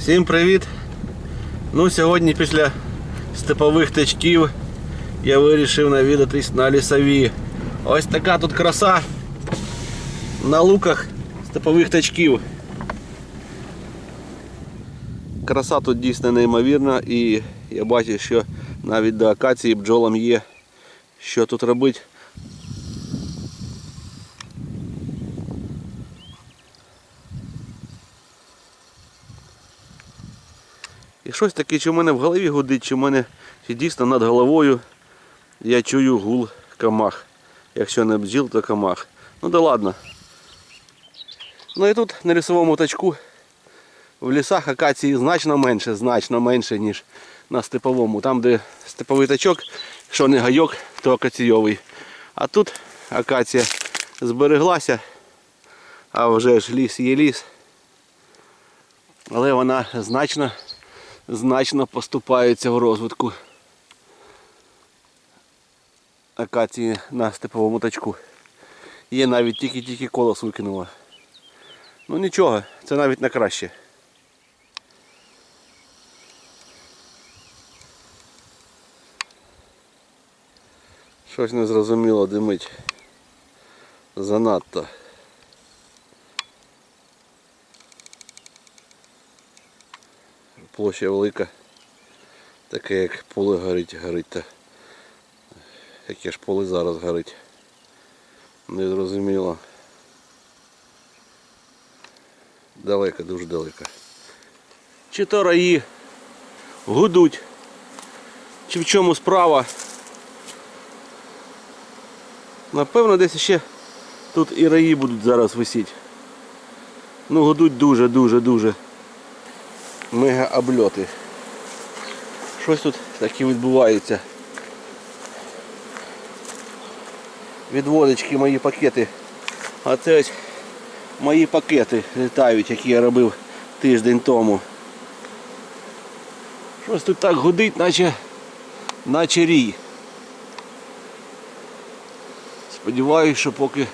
Всім привіт! Ну, сьогодні після степових течків я вирішив навідатись на лісові. Ось така тут краса на луках степових течків. Краса тут дійсно неймовірна і я бачу, що навіть до акації бджолам є що тут робити. Щось таке, чи в мене в голові гудить, чи в мене чи дійсно над головою я чую гул камах. Якщо не бджіл, то камах. Ну да ладно. Ну і тут на лісовому тачку в лісах акації значно менше, значно менше, ніж на степовому. Там, де степовий тачок, що не гайок, то акаційовий. А тут акація збереглася, а вже ж ліс є ліс. Але вона значно значно поступаються в розвитку акації на степовому тачку. Є навіть тільки-тільки колос викинула. Ну нічого, це навіть на краще. Щось незрозуміло димить. Занадто. Площа велика. Таке як поле горить, горить та. Яке ж поле зараз горить. Незрозуміло. Далеко, дуже далеко. Чи то раї гудуть, чи в чому справа. Напевно, десь ще тут і раї будуть зараз висіти. Ну, гудуть дуже-дуже-дуже мега обльоти. Щось тут таке відбувається. Від водочки мої пакети. А це ось мої пакети літають, які я робив тиждень тому. Щось тут так гудить, наче, наче рій. Сподіваюсь, що поки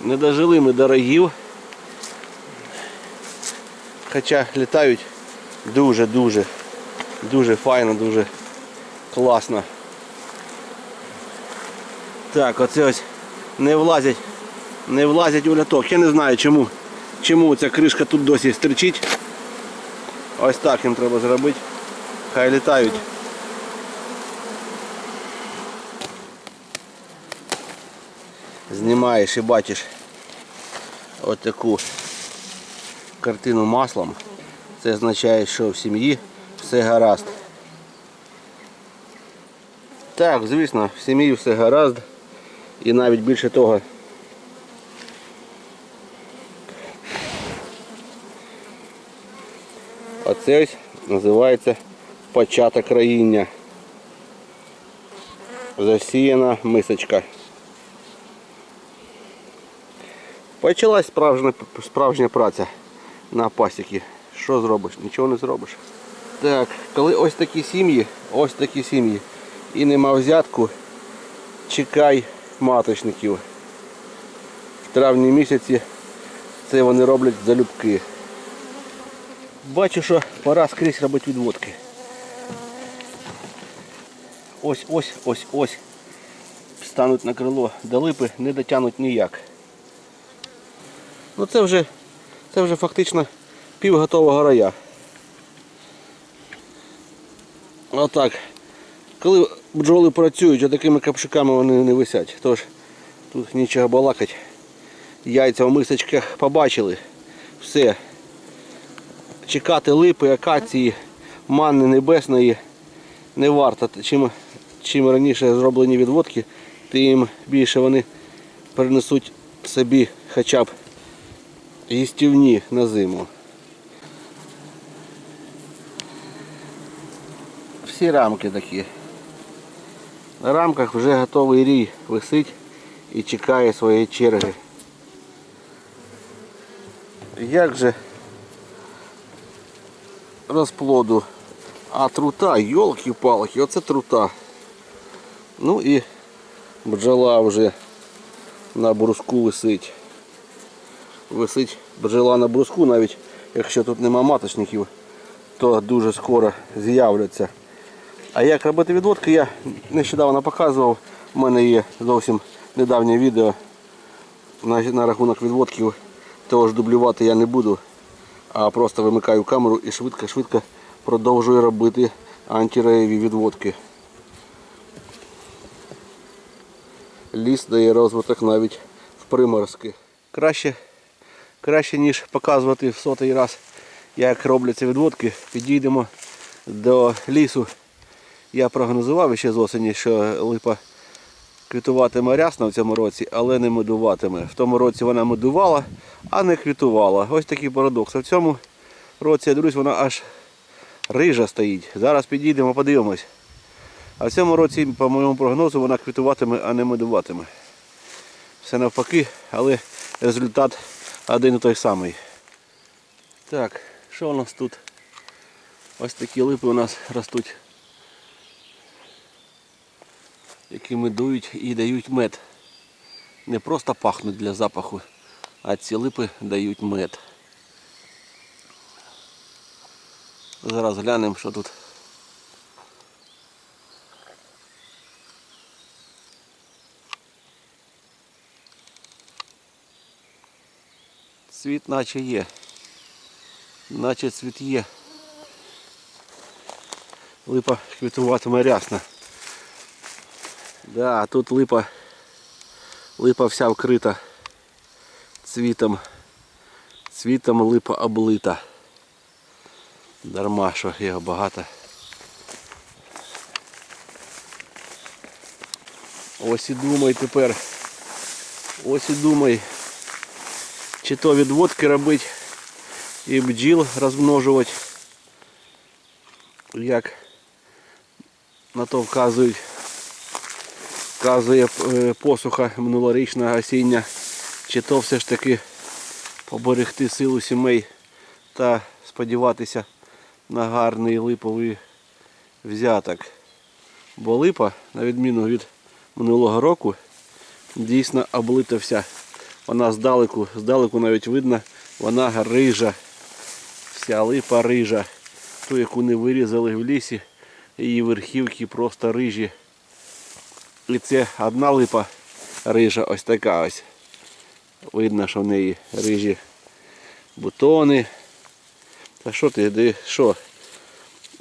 не дожили ми до раїв. Хоча літають дуже-дуже, дуже файно, дуже класно. Так, оце ось не влазять, не влазять у ляток. Я не знаю чому, чому ця кришка тут досі стричить. Ось так їм треба зробити. Хай літають. Знімаєш і бачиш ось таку картину маслом. Це означає, що в сім'ї все гаразд. Так, звісно, в сім'ї все гаразд. І навіть більше того. Оце ось називається початок країння. Засіяна мисочка. Почалась справжня, справжня праця на пасіки. Що зробиш? Нічого не зробиш. Так, коли ось такі сім'ї, ось такі сім'ї і нема взятку, чекай маточників. В травні місяці це вони роблять залюбки. Бачу, що пора скрізь робити відводки. Ось, ось, ось, ось. Стануть на крило до липи, не дотягнуть ніяк. Ну це вже, це вже фактично пів готового рая. Отак. Коли бджоли працюють, отакими капшиками вони не висять. Тож тут нічого балакать. Яйця в мисочках побачили. Все. Чекати липи, акації, манни небесної не варто. Чим, чим раніше зроблені відводки, тим більше вони принесуть собі хоча б їстівні на зиму. Всі рамки такі. На рамках вже готовий рій висить і чекає своєї черги. Як же розплоду? А трута, йолки-палки, оце трута. Ну і бджола вже на бруску висить. Висить бджола на бруску, навіть якщо тут нема маточників, начебто дуже скоро з'являться. А як робити відводки, я нещодавно показував. У мене є зовсім недавнє відео на, на рахунок відводків. Того ж дублювати я не буду, а просто вимикаю камеру і швидко-швидко продовжую робити антиреєві відводки. Ліс дає розвиток навіть в приморозки. Краще, краще ніж показувати в сотий раз, як робляться відводки, підійдемо до лісу. Я прогнозував ще з осені, що липа квітуватиме рясно в цьому році, але не медуватиме. В тому році вона медувала, а не квітувала. Ось такий парадокс. А в цьому році, я дивлюсь, вона аж рижа стоїть. Зараз підійдемо, подивимось. А в цьому році, по моєму прогнозу, вона квітуватиме, а не медуватиме. Все навпаки, але результат один і той самий. Так, що у нас тут? Ось такі липи у нас ростуть, які медують і дають мед. Не просто пахнуть для запаху, а ці липи дають мед. Зараз глянемо, що тут. Цвіт наче є. Наче цвіт є. Липа квітуватиме рясно. Да, тут липа, липа вся вкрита цвітом. Цвітом липа облита. Дарма, що його багато. Ось і думай тепер. Ось і думай. Чи то відводки робити і бджіл розмножувати. Як на то вказують. Вказує е, посуха минулорічна осіння. Чи то все ж таки поберегти силу сімей та сподіватися на гарний липовий взяток. Бо липа, на відміну від минулого року, дійсно облита вся. Вона здалеку, здалеку навіть видно, вона рижа. Вся липа рижа. Ту, яку не вирізали в лісі, її верхівки просто рижі. І це одна липа рижа, ось така ось. Видно, що в неї рижі бутони. Та що ти, де, що?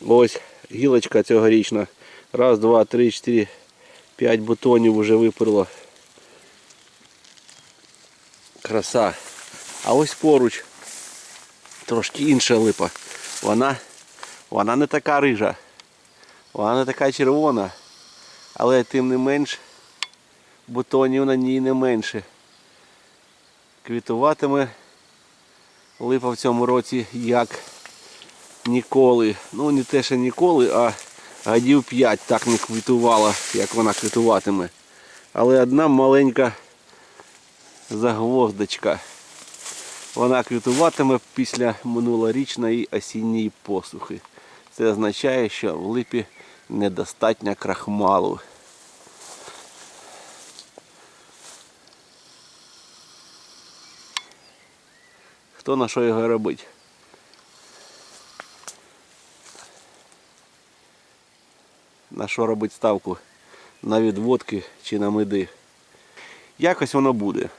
Ось гілочка цьогорічна. Раз, два, три, чотири, п'ять бутонів вже виперло. Краса. А ось поруч трошки інша липа. Вона, вона не така рижа. Вона не така червона. Але тим не менш бутонів на ній не менше. Квітуватиме липа в цьому році як ніколи. Ну не те, що ніколи, а годів 5 так не квітувала, як вона квітуватиме. Але одна маленька загвоздочка. Вона квітуватиме після минулорічної осінньої посухи. Це означає, що в липі недостатньо крахмалу. Хто на що його робить? На що робить ставку? На відводки чи на меди? Якось воно буде.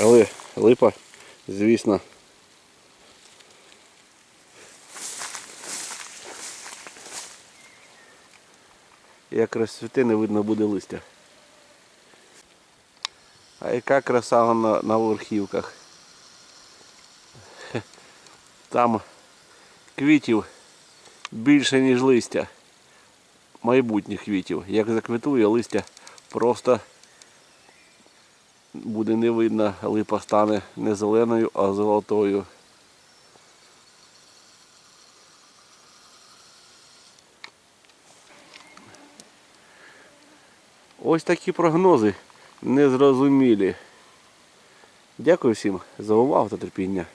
Але липа, звісно. Як розцвіте, не видно буде листя. А яка краса на, на верхівках. Там квітів більше, ніж листя. Майбутніх квітів. Як заквітує, листя просто буде не видно, липа стане не зеленою, а золотою. Ось такі прогнози незрозумілі. Дякую всім за увагу та терпіння.